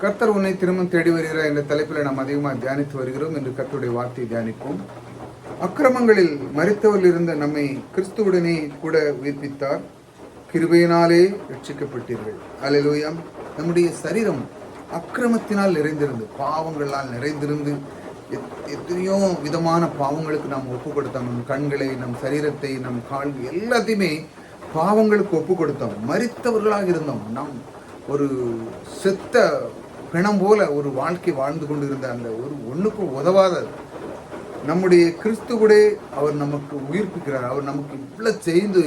கர்த்தர் உன்னை திரும்பவும் தேடி வருகிறார் என்ற தலைப்பில் நாம் அதிகமாக தியானித்து வருகிறோம். என்று கர்த்தருடைய வார்த்தையை தியானிப்போம். அக்கிரமங்களில் மறித்தவர்கள் இருந்த நம்மை கிறிஸ்துவுடனே கூட உயிர்ப்பித்தார். கிருபையினாலே ரட்சிக்கப்பட்டீர்கள் அல்லேலூயா நம்முடைய சரீரம் அக்கிரமத்தினால் நிறைந்திருந்து பாவங்களால் நிறைந்திருந்து எத்- எத்தனையோ விதமான பாவங்களுக்கு நாம் ஒப்பு கொடுத்தோம் நம் கண்களை நம் சரீரத்தை நம் கால்கள் எல்லாத்தையுமே பாவங்களுக்கு ஒப்பு கொடுத்தோம் மறித்தவர்களாக இருந்தோம். நாம் ஒரு செத்த பிணம் போல ஒரு வாழ்க்கை வாழ்ந்து கொண்டிருந்த அந்த ஒரு ஒண்ணுக்கும் உதவாதது. நம்முடைய கிறிஸ்துவுடே அவர் நமக்கு உயிர்ப்பிக்கிறார் அவர் நமக்கு இவ்வளவு செய்து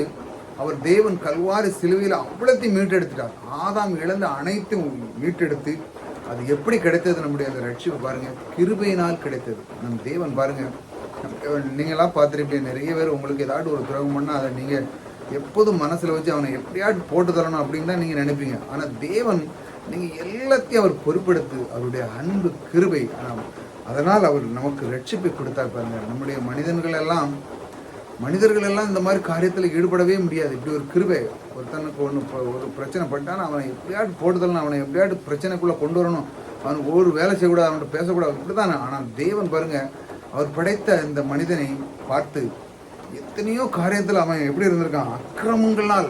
அவர் தேவன் கல்வாரி சிலுவையில் அவ்வளோத்தையும் மீட்டெடுத்துட்டார். ஆதாம் இழந்த அனைத்தும் மீட்டெடுத்து அது எப்படி கிடைத்தது நம்முடைய அந்த ரட்சிப்பு பாருங்க. கிருபையினால் கிடைத்தது. நம் தேவன் பாருங்க. நீங்களாம் பார்த்துருப்பீங்க நிறைய பேர் உங்களுக்கு ஏதாவது ஒரு துரோகம் பண்ணால் அதை நீங்கள் எப்போதும் மனசில் வச்சு அவனை எப்படியாட்டு போட்டு தரணும் அப்படின்னு தான் நீங்கள் நினைப்பீங்க. ஆனால் தேவன் நீங்கள் எல்லாத்தையும் அவர் பொறுப்பெடுத்து அவருடைய அன்பு கிருபை ஆனால் அதனால் அவர் நமக்கு ரட்சிப்பை கொடுத்தார் பாருங்க. நம்முடைய மனிதன்கள் எல்லாம் மனிதர்கள் எல்லாம் இந்த மாதிரி காரியத்தில் ஈடுபடவே முடியாது. இப்படி ஒரு கிருபை ஒருத்தனுக்கு ஒன்று ஒரு பிரச்சனை பட்டான் அவனை எப்படியாட்டு போட்டுதரணும் அவனை எப்படியாட்டு பிரச்சனைக்குள்ளே கொண்டு வரணும். அவன் ஒரு வேலை செய்யக்கூடாது அவன்கிட்ட பேசக்கூடாது இப்படி தானே ஆனால் தேவன் பாருங்க அவர் படைத்த இந்த மனிதனை பார்த்து எத்தனையோ காரியத்தில் அவன் எப்படி இருந்திருக்கான்? அக்கிரமங்களால்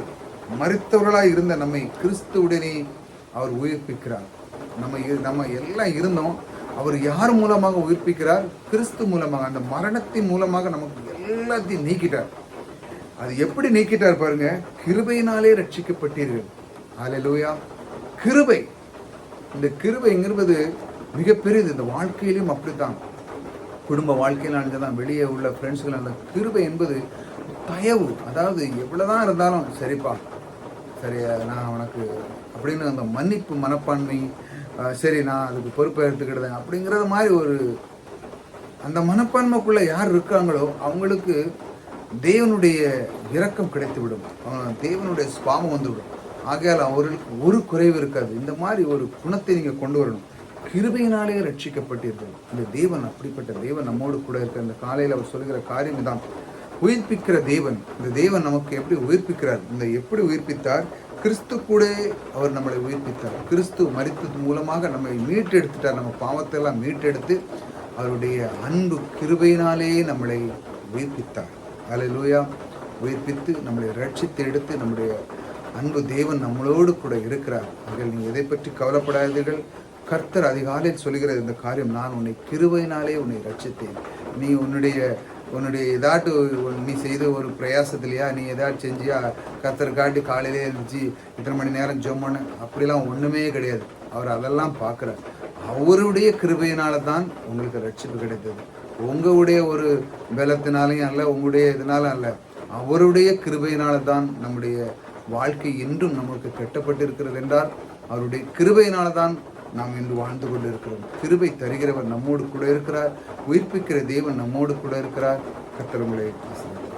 மறித்தவர்களாக இருந்த நம்மை கிறிஸ்துவுடனே அவர் உயிர்ப்பிக்கிறார். நம்ம இரு- நம்ம எல்லாம் இருந்தோம். அவர் யார் மூலமாக உயிர்ப்பிக்கிறார்? கிறிஸ்து மூலமாக. அந்த மரணத்தின் மூலமாக நமக்கு எல்லாத்தையும் நீக்கிட்டார். அது எப்படி நீக்கிட்டார் பாருங்க? கிருபையினாலே ரட்சிக்கப்பட்டீர்கள். ஹalleluya. கிருபை. இந்த கிருபைங்கிறது மிகப்பெரியது. இந்த வாழ்க்கையிலும் அப்படித்தான். குடும்ப வாழ்க்கையில் தான் வெளியே உள்ள ஃப்ரெண்ட்ஸுகள் அந்த கிருபை என்பது தயவு. அதாவது எவ்வளோதான் இருந்தாலும் சரிப்பா சரி நான் உனக்கு அப்படின்னு அந்த மன்னிப்பு மனப்பான்மை சரி நான் அதுக்கு பொறுப்பை எடுத்துக்கிட்டேன் அப்படிங்கிறது மாதிரி ஒரு அந்த மனப்பான்மைக்குள்ளே யார் இருக்காங்களோ அவங்களுக்கு தேவனுடைய இரக்கம் கிடைத்துவிடும். தேவனுடைய சுவாமம் வந்துவிடும். ஆகையால் அவர்களுக்கு ஒரு குறைவு இருக்காது. இந்த மாதிரி ஒரு குணத்தை நீங்கள் கொண்டு வரணும். கிருபையினாலே ரட்சிக்கப்பட்டீர்கள் இந்த தேவன் அப்படிப்பட்ட தேவன் நம்மோடு கூட இருக்க அந்த காலையில் அவர் சொல்கிற காரியம் தான் உயிர்ப்பிக்கிற தேவன் இந்த தேவன் நமக்கு எப்படி உயிர்ப்பிக்கிறார்? இந்த எப்படி உயிர்ப்பித்தார்? கிறிஸ்து கூட அவர் நம்மளை உயிர்ப்பித்தார். கிறிஸ்து மறித்தது மூலமாக நம்மை மீட்டெடுத்துட்டார். நம்ம பாவத்தெல்லாம் மீட்டெடுத்து அவருடைய அன்பு கிருபையினாலே நம்மளை உயிர்ப்பித்தார். அல்லேலூயா உயிர்ப்பித்து நம்மளை ரட்சித்து எடுத்து நம்முடைய அன்பு தேவன் நம்மளோடு கூட இருக்கிறார். அவர்கள் நீங்கள் எதை பற்றி கவலைப்படாதீர்கள். கர்த்தர் அதிகாலையில் சொல்கிற இந்த காரியம் நான் உன்னை கிருபையினாலே உன்னை ரட்சித்தேன் நீ உன்னுடைய உன்னுடைய ஏதாட்டு நீ செய்த ஒரு பிரயாசத்திலையா நீ ஏதாட்டு செஞ்சியா? கர்த்தர் காட்டி காலையிலே எழுந்துச்சு இத்தனை மணி நேரம் ஜொம்மனு அப்படிலாம் ஒன்றுமே கிடையாது. அவர் அதெல்லாம் பார்க்குறார். அவருடைய கிருபையினால தான் உங்களுக்கு ரட்சிப்பு கிடைத்தது. உங்களுடைய ஒரு பலத்தினாலையும் அல்ல உங்களுடைய இதனாலும் அல்ல. அவருடைய கிருபையினால தான் நம்முடைய வாழ்க்கை இன்றும் நமக்கு கட்டப்பட்டிருக்கிறது என்றால் அவருடைய கிருபையினால தான் நாம் இன்று வாழ்ந்து கொண்டு இருக்கிறோம் கிருபை தருகிறவர் நம்மோடு கூட இருக்கிறார். உயிர்ப்பிக்கிற தேவன் நம்மோடு கூட இருக்கிறார். கத்திரங்களை ஆசிரியர்